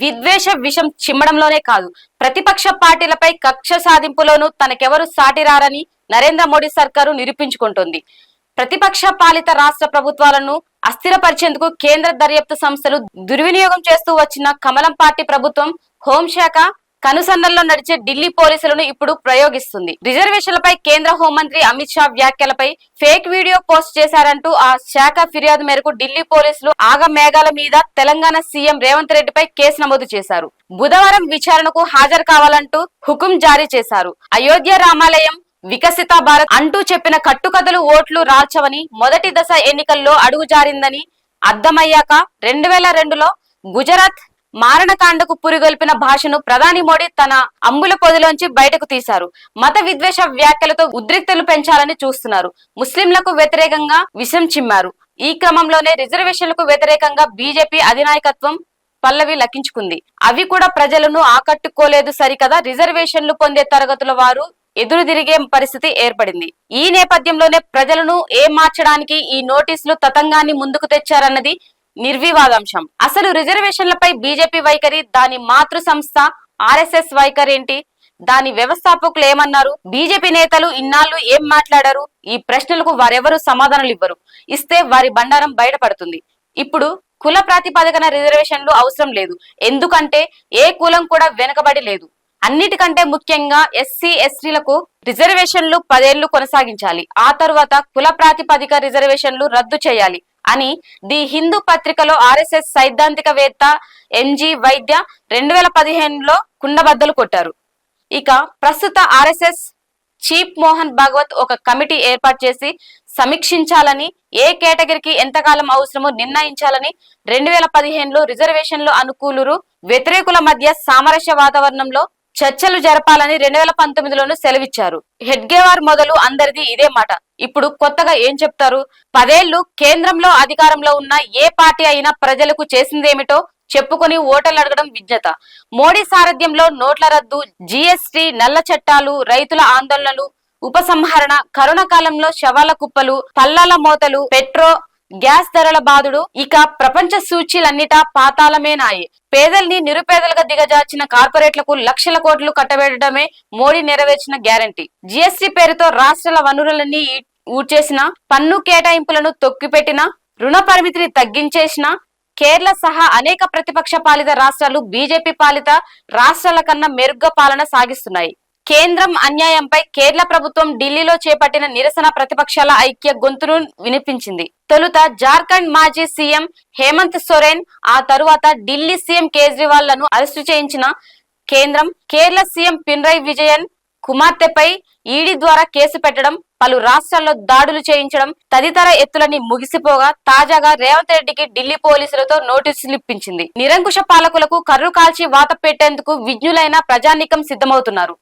విద్వేష విషం చిమ్మడంలోనే కాదు. ప్రతిపక్ష పార్టీలపై కక్ష సాధింపులోనూ తనకెవరు సాటిరారని నరేంద్ర మోడీ సర్కారు నిరూపించుకుంటోంది. ప్రతిపక్ష పాలిత రాష్ట్ర ప్రభుత్వాలను అస్థిరపరిచేందుకు కేంద్ర దర్యాప్తు సంస్థలు దుర్వినియోగం చేస్తూ వచ్చిన కమలం పార్టీ ప్రభుత్వం హోంశాఖ కనుసన్నల్లో నడిచే ఢిల్లీ పోలీసులను ఇప్పుడు ప్రయోగిస్తుంది. రిజర్వేషన్లపై కేంద్ర హోంమంత్రి అమిత్ షా వ్యాఖ్యలపై ఫేక్ వీడియో పోస్ట్ చేశారంటూ ఆ శాఖ ఫిర్యాదు మేరకు ఢిల్లీ పోలీసులు ఆగ మేఘాల మీద తెలంగాణ సీఎం రేవంత్ రెడ్డిపై కేసు నమోదు చేశారు. బుధవారం విచారణకు హాజరు కావాలంటూ హుకుం జారీ చేశారు. అయోధ్య రామాలయం వికసిత భారత్ అంటూ చెప్పిన కట్టుకథలు ఓట్లు రాల్చవని మొదటి దశ ఎన్నికల్లో అడుగు జారిందని అర్థమయ్యాక రెండు వేల రెండులో గుజరాత్ మారణకాండకు పురిగొల్పిన భాషను ప్రధాని మోడీ తన అంబుల పొదిలోంచి బయటకు తీశారు. మత విద్వేష వ్యాఖ్యలతో ఉద్రిక్తలు పెంచాలని చూస్తున్నారు. ముస్లింలకు వ్యతిరేకంగా విషం చిమ్మారు. ఈ క్రమంలోనే రిజర్వేషన్లకు వ్యతిరేకంగా బీజేపీ అధినాయకత్వం పల్లవి లక్కించుకుంది. అవి కూడా ప్రజలను ఆకట్టుకోలేదు సరికదా రిజర్వేషన్లు పొందే తరగతుల వారు ఎదురు తిరిగే పరిస్థితి ఏర్పడింది. ఈ నేపథ్యంలోనే ప్రజలను ఏ మార్చడానికి ఈ నోటీసులు తతంగాన్ని ముందుకు తెచ్చారన్నది నిర్వివాదాంశం. అసలు రిజర్వేషన్లపై బీజేపీ వైఖరి దాని మాతృ సంస్థ ఆర్ఎస్ఎస్ వైఖరి ఏంటి? దాని వ్యవస్థాపకులు ఏమన్నారు? బీజేపీ నేతలు ఇన్నాళ్ళు ఏం మాట్లాడారు? ఈ ప్రశ్నలకు వారెవరు సమాధానాలు ఇవ్వరు. ఇస్తే వారి బండారం బయటపడుతుంది. ఇప్పుడు కుల ప్రాతిపదికన రిజర్వేషన్లు అవసరం లేదు. ఎందుకంటే ఏ కులం కూడా వెనుకబడి లేదు. అన్నిటికంటే ముఖ్యంగా ఎస్సీ ఎస్టీలకు రిజర్వేషన్లు పదేళ్ళు కొనసాగించాలి. ఆ తర్వాత కుల ప్రాతిపదిక రిజర్వేషన్లు రద్దు చేయాలి అని ది హిందూ పత్రికలో ఆర్ఎస్ఎస్ సైద్ధాంతికవేత్త ఎంజీ వైద్య రెండు వేల పదిహేనులో కుండబద్దలు కొట్టారు. ఇక ప్రస్తుత ఆర్ఎస్ఎస్ చీఫ్ మోహన్ భాగవత్ ఒక కమిటీ ఏర్పాటు చేసి సమీక్షించాలని ఏ కేటగిరీకి ఎంతకాలం అవసరమో నిర్ణయించాలని రెండు వేల పదిహేనులో రిజర్వేషన్లు అనుకూలురు వ్యతిరేకుల మధ్య సామరస్య వాతావరణంలో చర్చలు జరపాలని రెండు వేల పంతొమ్మిదిలోనూ సెలవిచ్చారు. హెడ్గేవార్ మొదలు అందరిది ఇదే మాట. ఇప్పుడు కొత్తగా ఏం చెప్తారు? పదేళ్ళు కేంద్రంలో అధికారంలో ఉన్న ఏ పార్టీ అయినా ప్రజలకు చేసిందేమిటో చెప్పుకొని ఓటర్లు అడగడం విజ్ఞత. మోడీ సారథ్యంలో నోట్ల రద్దు జీఎస్టీ నల్ల చట్టాలు రైతుల ఆందోళనలు ఉపసంహరణ కరోనా కాలంలో శవాల కుప్పలు పల్లాల మోతలు పెట్రో గ్యాస్ ధరల బాధుడు. ఇక ప్రపంచ సూచీలన్నిటా పాతాళమేనాయి పేదల్ని నిరుపేదలుగా దిగజార్చిన కార్పొరేట్లకు లక్షల కోట్లు కట్టబెట్టడమే మోడీ నెరవేర్చిన గ్యారంటీ. జీఎస్టీ పేరుతో రాష్ట్రాల వనరులన్నీ ఊడ్చేసిన పన్ను కేటాయింపులను తొక్కిపెట్టిన రుణ పరిమితిని తగ్గించేసిన కేరళ సహా అనేక ప్రతిపక్ష పాలిత రాష్ట్రాలు బీజేపీ పాలిత రాష్ట్రాల కన్నా మెరుగ్గా పాలన సాగిస్తున్నాయి. కేంద్రం అన్యాయంపై కేరళ ప్రభుత్వం ఢిల్లీలో చేపట్టిన నిరసన ప్రతిపక్షాల ఐక్య గొంతును వినిపించింది. తొలుత జార్ఖండ్ మాజీ సీఎం హేమంత్ సోరెన్ ఆ తరువాత ఢిల్లీ సీఎం కేజ్రీవాల్లను అరెస్టు చేయించిన కేంద్రం కేరళ సీఎం పినరై విజయన్ కుమార్తెపై ఈడీ ద్వారా కేసు పెట్టడం పలు రాష్ట్రాల్లో దాడులు చేయించడం తదితర ఎత్తులని ముగిసిపోగా తాజాగా రేవంత్ రెడ్డికి ఢిల్లీ పోలీసులతో నోటీసులు ఇప్పించింది నిరంకుశ పాలకులకు కర్రు కాల్చి వాత పెట్టేందుకు విజ్ఞులైన ప్రజానీకం సిద్ధమవుతున్నారు.